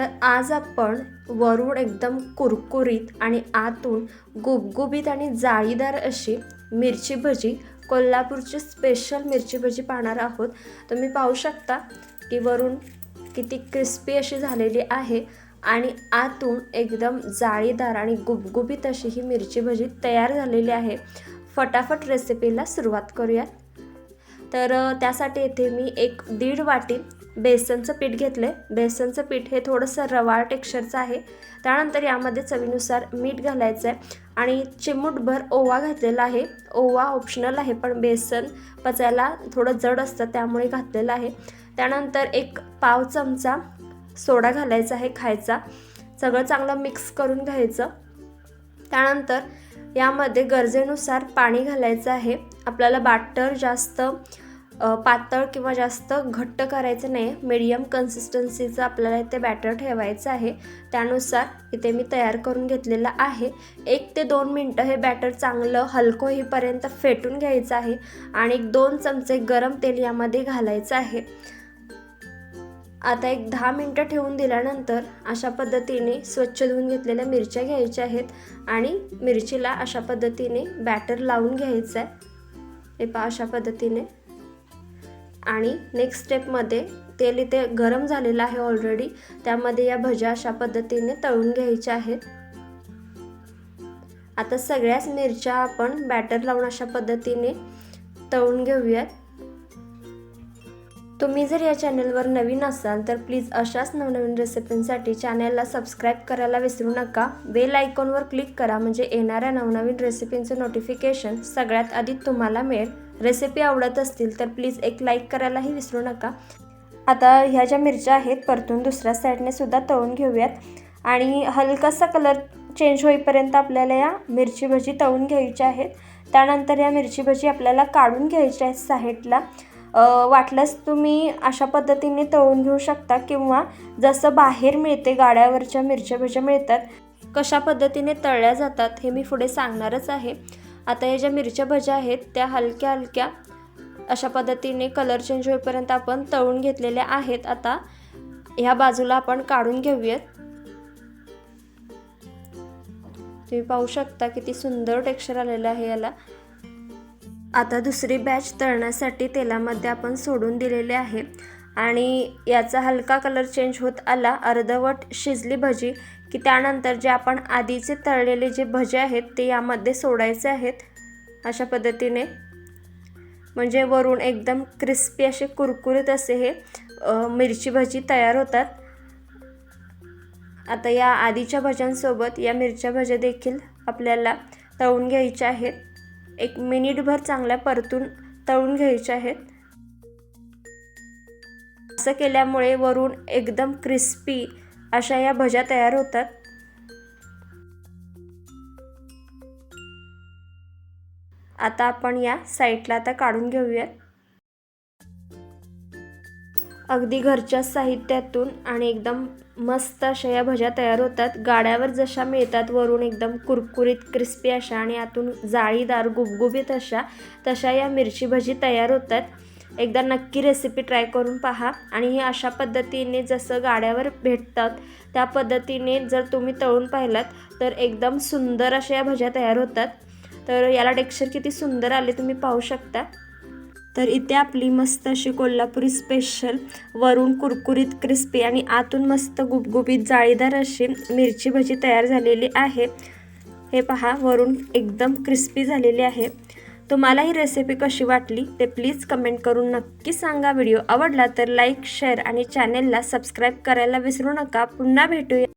तर आज आपण वरून एकदम कुरकुरीत आणि आतून गुबगुबीत आणि जाळीदार अशी मिरची भजी कोल्हापूरची स्पेशल मिरची भजी पाहणार आहोत. तुम्ही पाहू शकता की वरून किती क्रिस्पी अशी झालेली आहे आणि आतून एकदम जाळीदार आणि गुबगुबीत अशी ही मिरची भजी तयार झालेली आहे. फटाफट रेसिपीला सुरुवात करूयात. तर त्यासाठी येथे मी एक दीड वाटी बेसनचं पीठ घेतलं आहे बेसनचं पीठ हे थोडंसं रवाळ टेक्स्चरचं आहे. त्यानंतर यामध्ये चवीनुसार मीठ घालायचं आहे आणि चिमूटभर ओवा घातलेला आहे. ओवा ऑप्शनल आहे पण बेसन पचायला थोडं जड असतं त्यामुळे घातलेलं आहे. त्यानंतर एक पाव चमचा सोडा घालायचा आहे खायचा. सगळं चांगलं मिक्स करून घ्यायचं. त्यानंतर यामध्ये गरजेनुसार पाणी घालायचं आहे. आपल्याला बाटर जास्त पातळ किंवा जास्त घट्ट करायचं नाही. मीडियम कन्सिस्टन्सीचं आपल्याला इथे बॅटर ठेवायचं आहे. त्यानुसार इथे मी तयार करून घेतलेलं आहे. एक ते दोन मिनटं हे बॅटर चांगलं हलकं होईपर्यंत फेटून घ्यायचं आहे आणि एक दोन चमचे गरम तेल यामध्ये घालायचं आहे. आता एक दहा मिनटं ठेवून दिल्यानंतर अशा पद्धतीने स्वच्छ धुवून घेतलेल्या मिरच्या घ्यायच्या आहेत आणि मिरचीला अशा पद्धतीने बॅटर लावून घ्यायचं आहे. हे पहा अशा पद्धतीने. आणि नेक्स्ट स्टेपमध्ये तेल इथे गरम झालेलं आहे ऑलरेडी त्यामध्ये या भज्या अशा पद्धतीने तळून घ्यायच्या आहेत. आता सगळ्याच मिरच्या आपण बॅटर लावून अशा पद्धतीने तळून घेऊयात. तुम्ही जर या चॅनलवर नवीन असाल तर प्लीज अशाच नवनवीन रेसिपींसाठी चॅनलला सबस्क्राईब करायला विसरू नका. बेल आयकॉनवर क्लिक करा म्हणजे येणाऱ्या नवनवीन रेसिपींचं नोटिफिकेशन सगळ्यात आधी तुम्हाला मिळेल. रेसिपी आवडत असतील तर प्लीज एक लाईक करायलाही विसरू नका. आता ह्या ज्या मिरच्या आहेत परतून दुसऱ्या साईडने सुद्धा तळून घेऊयात. आणि हलकासा कलर चेंज होईपर्यंत आपल्याला या मिरची भजी तळून घ्यायच्या आहेत. त्यानंतर या मिरची भजी आपल्याला काढून घ्यायच्या आहेत साईडला. वाटल्यास तुम्ही अशा पद्धतीने तळून घेऊ शकता किंवा जसं बाहेर मिळते गाड्यावरच्या मिरच्या भज्या मिळतात कशा पद्धतीने तळल्या जातात हे मी पुढे सांगणारच आहे. आता या ज्या मिरच्या भज्या आहेत त्या हलक्या हलक्या अशा पद्धतीने कलर चेंज होईपर्यंत आपण तळून घेतलेल्या आहेत. आता ह्या बाजूला आपण काढून घेऊयात. तुम्ही पाहू शकता किती सुंदर टेक्स्चर आलेलं आहे याला. आता दुसरी बॅच तळण्यासाठी तेलामध्ये आपण सोडून दिलेले आहे. आणि याचा हलका कलर चेंज होत आला. अर्धवट शिजली भजी की त्यानंतर जे आपण आधीचे तळलेले जे भजे आहेत ते यामध्ये सोडायचे आहेत अशा पद्धतीने. म्हणजे वरून एकदम क्रिस्पी असे कुरकुरीत असे हे मिरची भजी तयार होतात. आता या आधीच्या भज्यांसोबत या मिरच्या भज्या देखील आपल्याला तळून घ्यायच्या आहेत. एक मिनिटभर चांगल्या परतून तळून घ्यायच्या आहेत. असं केल्यामुळे वरून एकदम क्रिस्पी अशा या भज्या तयार होतात. आता आपण या साईडला आता काढून घेऊयात. अगदी घरच्या साहित्यातून आणि एकदम मस्त अशा या भज्या तयार होतात. गाड्यावर जशा मिळतात वरून एकदम कुरकुरीत क्रिस्पी अशा आणि आतून जाळीदार गुबगुबीत अशा तशा या मिरची भजी तयार होतात. एकदा नक्की रेसिपी ट्राय करून पहा. आणि हे अशा पद्धतीने जसं गाड्यावर भेटतात त्या पद्धतीने जर तुम्ही तळून पाहिलात तर एकदम सुंदर अशा या भज्या तयार होतात. तर याला टेक्स्चर किती सुंदर आले तुम्ही पाहू शकता. तर इथे आपली मस्त अशी कोल्हापुरी स्पेशल वरून कुरकुरीत क्रिस्पी आणि आतून मस्त गुबगुबीत जाळीदार अशी मिरची भजी तयार झालेली आहे. हे पहा वरून एकदम क्रिस्पी झालेली आहे. तुम्हाला ही रेसिपी कशी वाटली ते प्लीज कमेंट करून नक्की सांगा. व्हिडिओ आवडला तर लाईक शेअर आणि चॅनेलला सबस्क्राईब करायला विसरू नका. पुन्हा भेटूया.